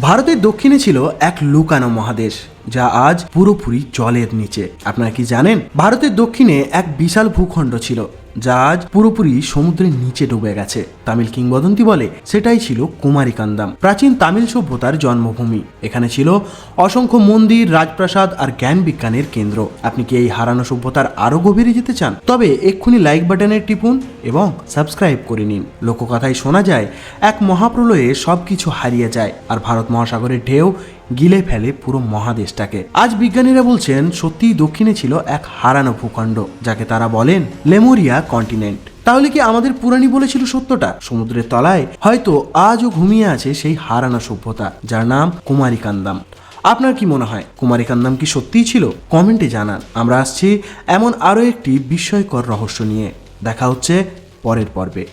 ভারতের দক্ষিণে ছিল এক লুকানো মহাদেশ, যা আজ পুরোপুরি জলের নিচে। আপনারা কি জানেন? ভারতের দক্ষিণে এক বিশাল ভূখণ্ড ছিল। আজ পুরোপুরি সমুদ্রের নিচে ডুবে গেছে। তামিল কিংবদন্তি বলে, সেটাই ছিল কুমারিকান্দাম। প্রাচীন তামিল সভ্যতার জন্মভূমি। এখানে ছিল অসংখ্য মন্দির, রাজপ্রাসাদ আর জ্ঞান বিজ্ঞানের কেন্দ্র। আপনি কি এই হারানো সভ্যতার আরও গভীরে যেতে চান? তবে এক্ষুনি লাইক বাটনে টিপুন এবং সাবস্ক্রাইব করে নিন। লোককথায় শোনা যায়, এক মহাপ্রলয়ে সবকিছু হারিয়ে যায় আর ভারত মহাসাগরের ঢেউ গিলে ফেলে পুরো মহাদেশটাকে। আজ বিজ্ঞানীরা বলছেন, সত্যিই দক্ষিণে ছিল এক হারানো ভূখণ্ড, যাকে তারা বলেন লেমোরিয়া কন্টিনেন্ট তাহলে কি আমাদের পুরাণী বলেছিল সত্যটা? সমুদ্রের তলায় হয়তো আজও ঘুমিয়ে আছে সেই হারানা সভ্যতা, যার নাম কুমারিকান্দাম। আপনার কি মনে হয়, কুমারিকান্দাম কি সত্যিই ছিল? কমেন্টে জানান। আমরা আসছি এমন আরও একটি বিস্ময়কর রহস্য নিয়ে। দেখা হচ্ছে পরের পর্বে।